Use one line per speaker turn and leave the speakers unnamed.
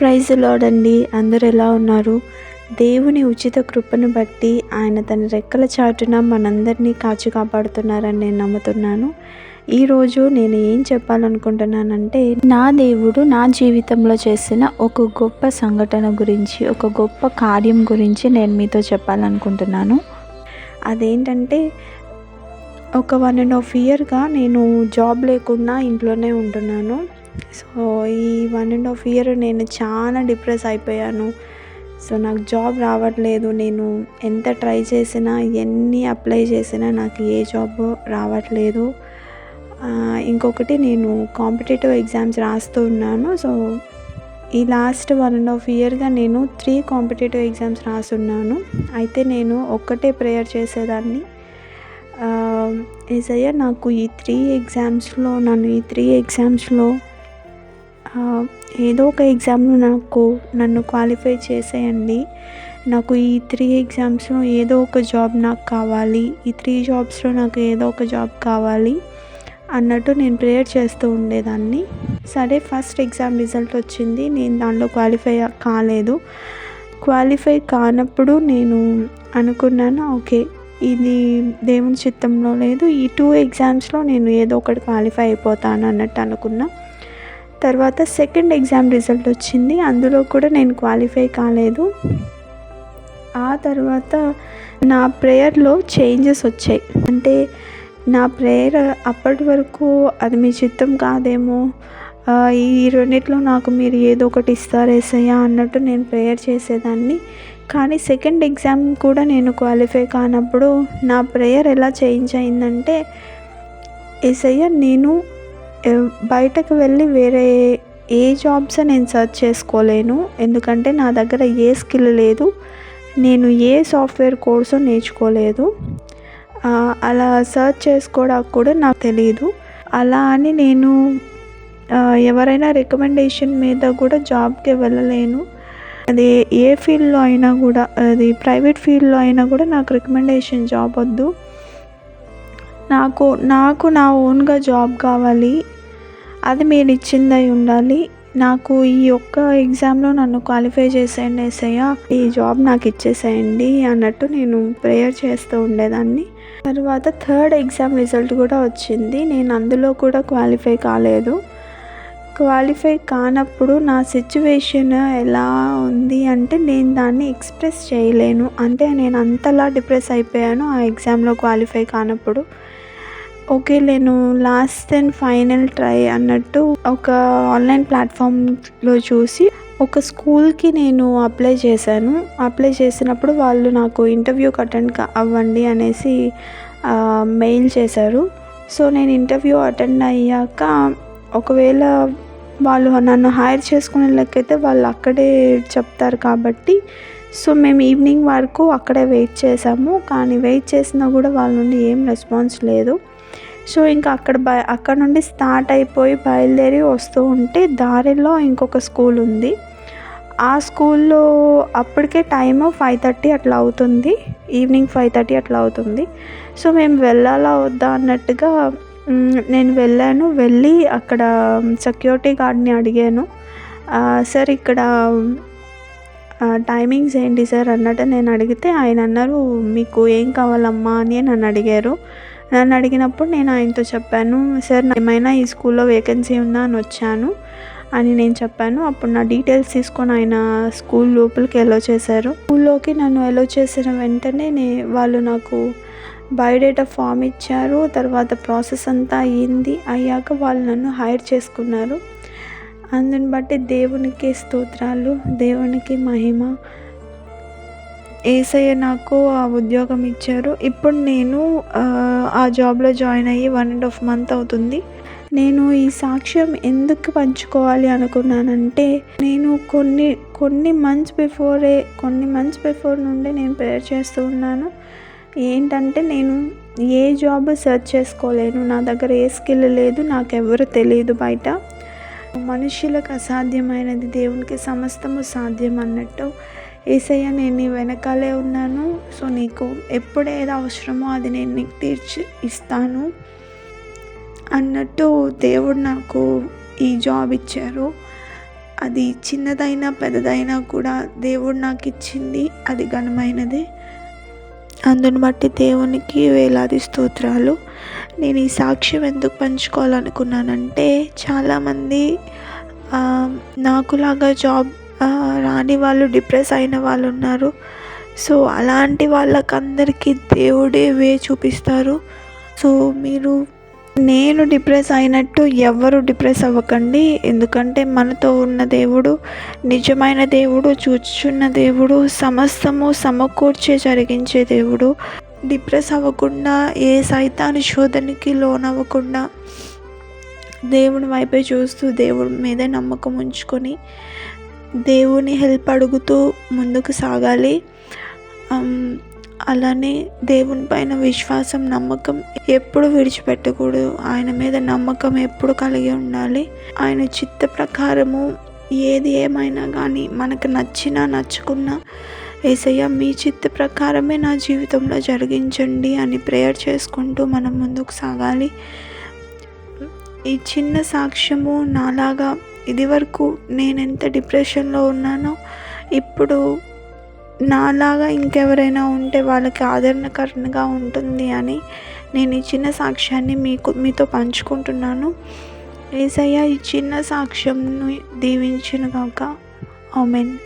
Praise లోడండి అందరు ఎలా ఉన్నారు? దేవుని ఉచిత కృపను బట్టి ఆయన తన రెక్కల చాటున మనందరినీ కాచి కాపాడుతున్నారని నేను నమ్ముతున్నాను. ఈరోజు నేను ఏం చెప్పాలనుకుంటున్నానంటే నా దేవుడు నా జీవితంలో చేసిన ఒక గొప్ప సంఘటన గురించి ఒక గొప్ప కార్యం గురించి నేను మీతో చెప్పాలనుకుంటున్నాను. అదేంటంటే ఒక వన్ అండ్ హాఫ్ ఇయర్గా నేను జాబ్ లేకుండా ఇంట్లోనే ఉంటున్నాను. సో ఈ వన్ అండ్ హాఫ్ ఇయర్ నేను చాలా డిప్రెస్ అయిపోయాను. సో నాకు జాబ్ రావట్లేదు. నేను ఎంత ట్రై చేసినా ఎన్ని అప్లై చేసినా నాకు ఏ జాబ్ రావట్లేదు. ఇంకొకటి నేను కాంపిటేటివ్ ఎగ్జామ్స్ రాస్తూ ఉన్నాను. సో ఈ లాస్ట్ వన్ అండ్ హాఫ్ ఇయర్గా నేను త్రీ కాంపిటేటివ్ ఎగ్జామ్స్ రాస్తున్నాను. అయితే నేను ఒక్కటే ప్రేయర్ చేసేదాన్ని. ఏసయ్య నాకు ఈ త్రీ ఎగ్జామ్స్లో నన్ను ఈ త్రీ ఎగ్జామ్స్లో ఏదో ఒక ఎగ్జామ్ను నాకు నన్ను క్వాలిఫై చేసేయండి. నాకు ఈ త్రీ ఎగ్జామ్స్లో ఏదో ఒక జాబ్ నాకు కావాలి. ఈ త్రీ జాబ్స్లో నాకు ఏదో ఒక జాబ్ కావాలి అన్నట్టు నేను ప్రేయర్ చేస్తూ ఉండేదాన్ని. సరే ఫస్ట్ ఎగ్జామ్ రిజల్ట్ వచ్చింది. నేను దానిలో క్వాలిఫై కాలేదు. క్వాలిఫై కానప్పుడు నేను అనుకున్నాను ఓకే ఇది దేవుని చిత్తంలో లేదు. ఈ టూ ఎగ్జామ్స్లో నేను ఏదో ఒకటి క్వాలిఫై అయిపోతాను అన్నట్టు అనుకున్నా. తర్వాత సెకండ్ ఎగ్జామ్ రిజల్ట్ వచ్చింది. అందులో కూడా నేను క్వాలిఫై కాలేదు. ఆ తర్వాత నా ప్రేయర్లో చేంజెస్ వచ్చాయి. అంటే నా ప్రేయర్ అప్పటి వరకు అది మీ చిత్తం కాదేమో. ఈ రెండిట్లో నాకు మీరు ఏదో ఒకటి ఇస్తారేసయ్యా అన్నట్టు నేను ప్రేయర్ చేసేదాన్ని. కానీ సెకండ్ ఎగ్జామ్ కూడా నేను క్వాలిఫై కానప్పుడు నా ప్రేయర్ ఎలా చేంజ్ అయిందంటే ఏసయ్య నేను బయటకు వెళ్ళి వేరే ఏ జాబ్స్ నేను సెర్చ్ చేసుకోలేను. ఎందుకంటే నా దగ్గర ఏ స్కిల్ లేదు. నేను ఏ సాఫ్ట్వేర్ కోర్సు నేర్చుకోలేదు. అలా సెర్చ్ చేసుకోవడానికి కూడా నాకు తెలియదు అలా అని నేను ఎవరైనా రికమెండేషన్ మీద కూడా జాబ్కి వెళ్ళలేను. అది ఏ ఫీల్డ్లో అయినా కూడా అది ప్రైవేట్ ఫీల్డ్లో అయినా కూడా నాకు రికమెండేషన్ జాబ్ వద్దు. నాకు నాకు నా ఓన్గా జాబ్ కావాలి. అది మీరు ఇచ్చింది అయి ఉండాలి. నాకు ఈ ఒక్క ఎగ్జామ్లో నన్ను క్వాలిఫై చేసేయండి ఏసయ్య ఈ జాబ్ నాకు ఇచ్చేసేయండి అన్నట్టు నేను ప్రేయర్ చేస్తూ ఉండేదాన్ని. తర్వాత థర్డ్ ఎగ్జామ్ రిజల్ట్ కూడా వచ్చింది. నేను అందులో కూడా క్వాలిఫై కాలేదు. క్వాలిఫై కానప్పుడు నా సిచ్యువేషన్ ఎలా ఉంది అంటే నేను దాన్ని ఎక్స్ప్రెస్ చేయలేను. అంటే నేను అంతలా డిప్రెస్ అయిపోయాను ఆ ఎగ్జామ్లో క్వాలిఫై కానప్పుడు. ఓకే నేను లాస్ట్ అండ్ ఫైనల్ ట్రై అన్నట్టు ఒక ఆన్లైన్ ప్లాట్ఫామ్లో చూసి ఒక స్కూల్కి నేను అప్లై చేశాను. అప్లై చేసినప్పుడు వాళ్ళు నాకు ఇంటర్వ్యూకి అటెండ్ అవ్వండి అనేసి మెయిల్ చేశారు. సో నేను ఇంటర్వ్యూ అటెండ్ అయ్యాక ఒకవేళ వాళ్ళు నన్ను హైర్ చేసుకునే లెక్కైతే వాళ్ళు అక్కడే చెప్తారు కాబట్టి. సో మేము ఈవినింగ్ వరకు అక్కడే వెయిట్ చేసాము. కానీ వెయిట్ చేసినా కూడా వాళ్ళ నుండి ఏం రెస్పాన్స్ లేదు. సో ఇంకా అక్కడ బ అక్కడ నుండి స్టార్ట్ అయిపోయి బయలుదేరి వస్తూ ఉంటే దారిలో ఇంకొక స్కూల్ ఉంది. ఆ స్కూల్లో అప్పటికే టైము ఫైవ్ థర్టీ అట్లా అవుతుంది. ఈవినింగ్ ఫైవ్ థర్టీ అట్లా అవుతుంది. సో మేము వెళ్ళాలా వద్దా అన్నట్టుగా నేను వెళ్ళాను. వెళ్ళి అక్కడ సెక్యూరిటీ గార్డ్ని అడిగాను. సార్ ఇక్కడ టైమింగ్స్ ఏంటి సార్? అన్నట్టు నేను అడిగితే ఆయన అన్నారు మీకు ఏం కావాలమ్మా? అని నన్ను అడిగారు. నన్ను అడిగినప్పుడు నేను ఆయనతో చెప్పాను సార్ ఏమైనా ఈ స్కూల్లో వేకెన్సీ ఉందా? అని వచ్చాను. అని నేను చెప్పాను. అప్పుడు నా డీటెయిల్స్ తీసుకొని ఆయన స్కూల్ లోపలికి ఎలో చేశారు. స్కూల్లోకి నన్ను ఎలో చేసిన వెంటనే నే వాళ్ళు నాకు బయోడేటా ఫామ్ ఇచ్చారు. తర్వాత ప్రాసెస్ అంతా అయ్యింది. అయ్యాక వాళ్ళు నన్ను హైర్ చేసుకున్నారు. అందుని బట్టి దేవునికి స్తోత్రాలు దేవునికి మహిమ. ఏసయ్య నాకు ఆ ఉద్యోగం ఇచ్చారు. ఇప్పుడు నేను ఆ, ఆ జాబ్లో జాయిన్ అయ్యి వన్ అండ్ హాఫ్ మంత్ అవుతుంది. నేను ఈ సాక్ష్యం ఎందుకు పంచుకోవాలి అనుకున్నానంటే నేను కొన్ని కొన్ని మంత్స్ బిఫోరే కొన్ని మంత్స్ బిఫోర్ నుండి నేను ప్రేయర్ చేస్తూ ఉన్నాను. ఏంటంటే నేను ఏ జాబ్ సెర్చ్ చేసుకోలేను. నా దగ్గర ఏ స్కిల్ లేదు నాకెవరు తెలియదు బయట. మనుషులకు అసాధ్యమైనది దేవునికి సమస్తము సాధ్యం అన్నట్టు ఏసయ్య నేను నీ వెనకాలే ఉన్నాను. సో నీకు ఎప్పుడు ఏది అవసరమో అది నేను నీకు తీర్చి ఇస్తాను. అన్నట్టు దేవుడు నాకు ఈ జాబ్ ఇచ్చారు. అది చిన్నదైనా పెద్దదైనా కూడా దేవుడు నాకు ఇచ్చింది. అది ఘనమైనదే. అందుని బట్టి దేవునికి వేలాది స్తోత్రాలు. నేను ఈ సాక్ష్యం ఎందుకు పంచుకోవాలనుకున్నానంటే చాలామంది నాకులాగా జాబ్ రాని వాళ్ళు డిప్రెస్ అయిన వాళ్ళు ఉన్నారు. సో అలాంటి వాళ్ళకందరికీ దేవుడే వే చూపిస్తారు. సో మీరు నేను డిప్రెస్ అయినట్టు ఎవరు డిప్రెస్ అవ్వకండి. ఎందుకంటే మనతో ఉన్న దేవుడు నిజమైన దేవుడు చూచున్న దేవుడు సమస్తము సమకూర్చే జరిగించే దేవుడు. డిప్రెస్ అవ్వకుండా ఏ సైతాను శోధనకి లోనవ్వకుండా దేవుని వైపే చూస్తూ దేవుడి మీదే నమ్మకం ఉంచుకొని దేవుని హెల్ప్ అడుగుతూ ముందుకు సాగాలి. అలానే దేవుని పైన విశ్వాసం నమ్మకం ఎప్పుడు విడిచిపెట్టకూడదు. ఆయన మీద నమ్మకం ఎప్పుడు కలిగి ఉండాలి. ఆయన చిత్త ప్రకారము ఏది ఏమైనా కానీ మనకు నచ్చినా నచ్చకున్నా ఏసయ్య మీ చిత్త ప్రకారమే నా జీవితంలో జరిగించండి అని ప్రేయర్ చేసుకుంటూ మనం ముందుకు సాగాలి. ఈ చిన్న సాక్ష్యము నాలాగా ఇదివరకు నేను ఎంత డిప్రెషన్లో ఉన్నానో ఇప్పుడు నాలాగా ఇంకెవరైనా ఉంటే వాళ్ళకి ఆదరణకరంగా ఉంటుంది అని నేను ఈ చిన్న సాక్ష్యాన్ని మీకు మీతో పంచుకుంటున్నాను. ఏసయ్య ఈ చిన్న సాక్ష్యంను దీవించును గాక ఆమెన్.